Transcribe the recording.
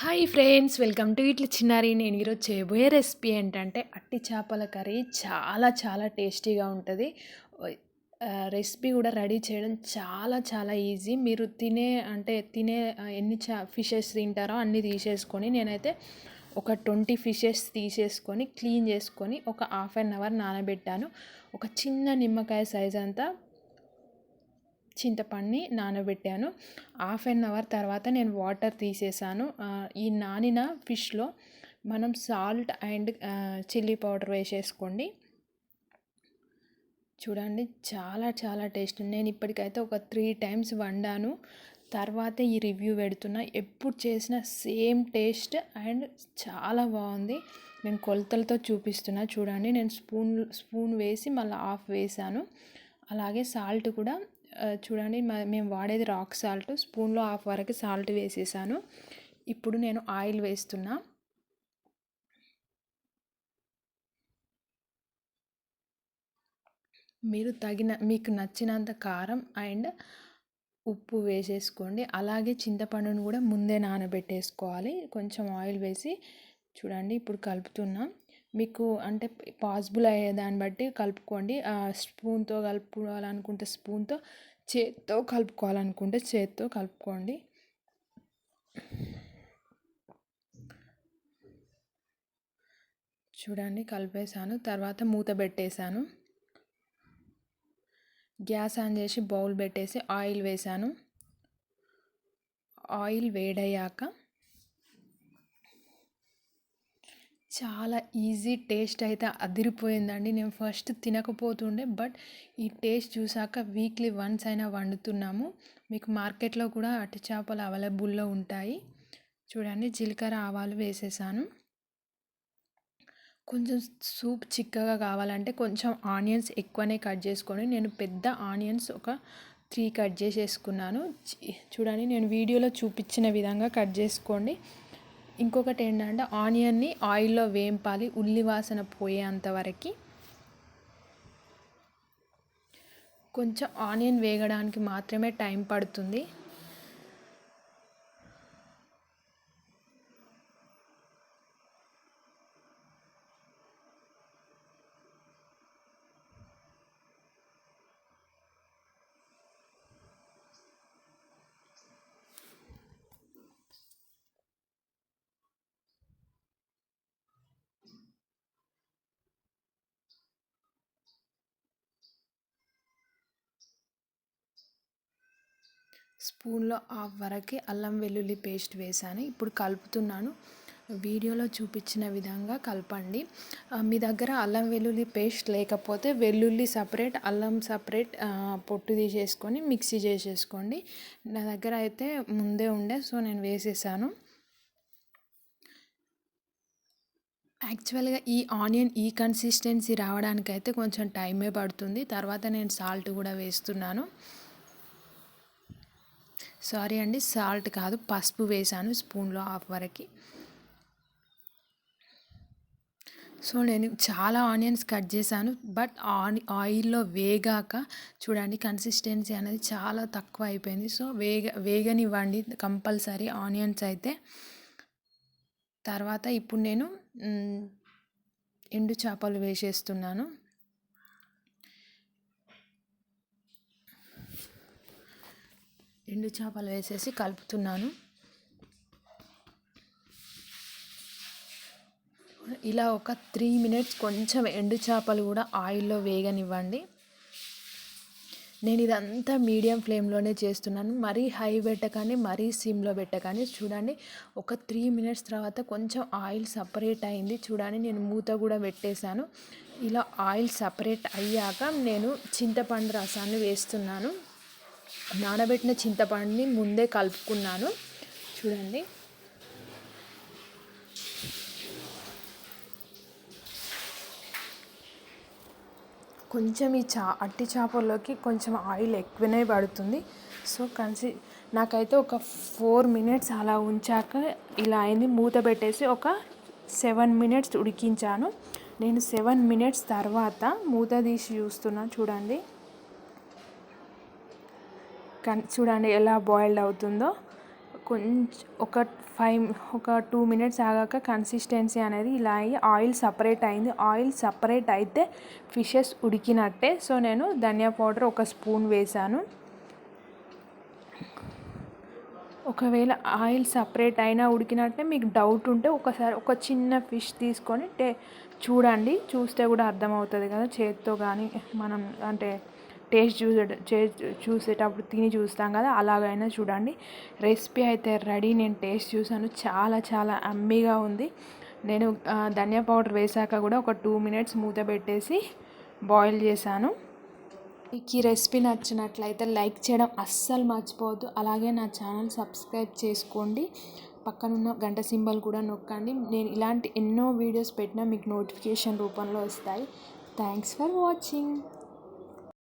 Hi friends welcome to ఇట్లా చిన్నారి. నేను ఈరోజు చేయబోయే రెసిపీ ఏంటంటే అట్టి చేపల కర్రీ చాలా చాలా టేస్టీగా ఉంటుంది. రెసిపీ కూడా రెడీ చేయడం చాలా చాలా ఈజీ. మీరు తినే అంటే తినే ఎన్ని చా ఫిషెస్ తింటారో అన్నీ తీసేసుకొని నేనైతే ఒక ట్వంటీ ఫిషెస్ తీసేసుకొని క్లీన్ చేసుకొని ఒక హాఫ్ అన్ అవర్ నానబెట్టాను. ఒక చిన్న నిమ్మకాయ సైజ్ అంతా చింతపండుని నానబెట్టాను. హాఫ్ అన్ అవర్ తర్వాత నేను వాటర్ తీసేసాను. ఈ నానిన ఫిష్లో మనం సాల్ట్ అండ్ చిల్లీ పౌడర్ వేసేసుకోండి. చూడండి చాలా చాలా టేస్ట్ నేను ఇప్పటికైతే ఒక త్రీ టైమ్స్ వండాను. తర్వాత ఈ రివ్యూ పెడుతున్నా. ఎప్పుడు చేసిన సేమ్ టేస్ట్ అండ్ చాలా బాగుంది. నేను కొలతలతో చూపిస్తున్నా. చూడండి నేను స్పూన్ స్పూన్ వేసి మళ్ళీ ఆఫ్ వేసాను. అలాగే సాల్ట్ కూడా చూడండి మేము వాడేది రాక్ సాల్ట్. స్పూన్లో హాఫ్ వరకు సాల్ట్ వేసేసాను. ఇప్పుడు నేను ఆయిల్ వేస్తున్నా. మీరు తగిన మీకు నచ్చినంత కారం అండ్ ఉప్పు వేసేసుకోండి. అలాగే చింతపండును కూడా ముందే నానబెట్టేసుకోవాలి. కొంచెం ఆయిల్ వేసి చూడండి ఇప్పుడు కలుపుతున్నాం. మీకు అంటే పాసిబుల్ అయ్యే దాన్ని బట్టి కలుపుకోండి. స్పూన్తో కలుపుకోవాలనుకుంటే స్పూన్తో చేత్తో కలుపుకోవాలనుకుంటే చేత్తో కలుపుకోండి. చూడండి కలిపేసాను తర్వాత మూత పెట్టేశాను. గ్యాస్ ఆన్ చేసి బౌల్ పెట్టేసి ఆయిల్ వేసాను ఆయిల్ వేడయ్యాక చాలా ఈజీ టేస్ట్ అయితే అదిరిపోయిందండి. నేను ఫస్ట్ తినకపోతుండే బట్ ఈ టేస్ట్ చూసాక వీక్లీ వన్స్ అయినా వండుతున్నాము. మీకు మార్కెట్లో కూడా అట్టి చేపలు అవైలబుల్లో ఉంటాయి. చూడండి జీలకర్ర ఆవాలు వేసేసాను. కొంచెం సూప్ చిక్కగా కావాలంటే కొంచెం ఆనియన్స్ ఎక్కువనే కట్ చేసుకొని నేను పెద్ద ఆనియన్స్ ఒక త్రీ కట్ చేసేసుకున్నాను. చూడండి నేను వీడియోలో చూపించిన విధంగా కట్ చేసుకోండి. ఇంకొకటి ఏంటంటే ఆనియన్ని ఆయిల్లో వేంపాలి ఉల్లి వాసన పోయేంత వరకు. కొంచెం ఆనియన్ వేగడానికి మాత్రమే టైం పడుతుంది. స్పూన్లో హాఫ్ వరకే అల్లం వెల్లుల్లి పేస్ట్ వేసాను ఇప్పుడు కలుపుతున్నాను. వీడియోలో చూపించిన విధంగా కలపండి. మీ దగ్గర అల్లం వెల్లుల్లి పేస్ట్ లేకపోతే వెల్లుల్లి సపరేట్ అల్లం సపరేట్ పొట్టు తీసేసుకొని మిక్సీ చేసేసుకోండి. నా దగ్గర అయితే ముందే ఉండే సో నేను వేసేసాను. యాక్చువల్గా ఈ ఆనియన్ ఈ కన్సిస్టెన్సీ రావడానికైతే కొంచెం టైమే పడుతుంది. తర్వాత నేను సాల్ట్ కూడా వేస్తున్నాను. సారీ అండి సాల్ట్ కాదు పసుపు వేసాను స్పూన్లో హాఫ్ వరకు. సో నేను చాలా ఆనియన్స్ కట్ చేశాను బట్ ఆని ఆయిల్లో వేగాక చూడండి కన్సిస్టెన్సీ అనేది చాలా తక్కువ అయిపోయింది. సో వేగ వేగనివ్వండి కంపల్సరీ ఆనియన్స్ అయితే. తర్వాత ఇప్పుడు నేను ఎండు చేపలు వేసేస్తున్నాను. ఎండు చేపలు వేసేసి కలుపుతున్నాను. ఇలా ఒక త్రీ మినిట్స్ కొంచెం ఎండు చేపలు కూడా ఆయిల్లో వేగనివ్వండి. నేను ఇదంతా మీడియం ఫ్లేమ్లోనే చేస్తున్నాను. మరీ హై పెట్టకని మరీ సిమ్లో పెట్టకని చూడండి ఒక త్రీ మినిట్స్ తర్వాత కొంచెం ఆయిల్ సపరేట్ అయింది. చూడండి నేను మూత కూడా పెట్టేశాను. ఇలా ఆయిల్ సపరేట్ అయ్యాక నేను చింతపండు రసాన్ని వేస్తున్నాను. నానబెట్టిన చింతపండుని ముందే కలుపుకున్నాను. చూడండి. కొంచెం ఈ చా అట్టి చేపల్లోకి కొంచెం ఆయిల్ ఎక్కువనే పడుతుంది. సో కన్సి నాకైతే ఒక ఫోర్ మినిట్స్ అలా ఉంచాక ఇలా అయింది. మూత పెట్టేసి ఒక సెవెన్ మినిట్స్ ఉడికించాను. నేను సెవెన్ మినిట్స్ తర్వాత మూత తీసి చూస్తున్నా. చూడండి. కన్ చూడండి ఎలా బాయిల్డ్ అవుతుందో. కొంచెం ఒక ఫైవ్ ఒక టూ మినిట్స్ ఆగాక కన్సిస్టెన్సీ అనేది ఇలా అయ్యి ఆయిల్ సపరేట్ అయింది. ఆయిల్ సపరేట్ అయితే ఫిషెస్ ఉడికినట్టే. సో నేను ధనియా పౌడర్ ఒక స్పూన్ వేసాను ఒకవేళ ఆయిల్ సపరేట్ అయినా ఉడికినట్టే మీకు డౌట్ ఉంటే ఒకసారి ఒక చిన్న ఫిష్ తీసుకొని టే చూడండి. చూస్తే కూడా అర్థమవుతుంది కదా చేతితో కానీ మనం అంటే టేస్ట్ చూసే చూసేటప్పుడు తిని చూస్తాం కదా అలాగైనా చూడండి. రెసిపీ అయితే రెడీ నేను టేస్ట్ చూసాను చాలా చాలా అమ్మీగా ఉంది. నేను ధనియా పౌడర్ వేసాక కూడా ఒక టూ మినిట్స్ మూత పెట్టేసి బాయిల్ చేశాను. మీకు ఈ రెసిపీ నచ్చినట్లయితే లైక్ చేయడం అస్సలు మర్చిపోవద్దు. అలాగే నా ఛానల్ సబ్స్క్రైబ్ చేసుకోండి. పక్కనున్న గంట సింబల్ కూడా నొక్కండి. నేను ఇలాంటి ఎన్నో వీడియోస్ పెట్టినా మీకు నోటిఫికేషన్ రూపంలో వస్తాయి. Thanks for watching.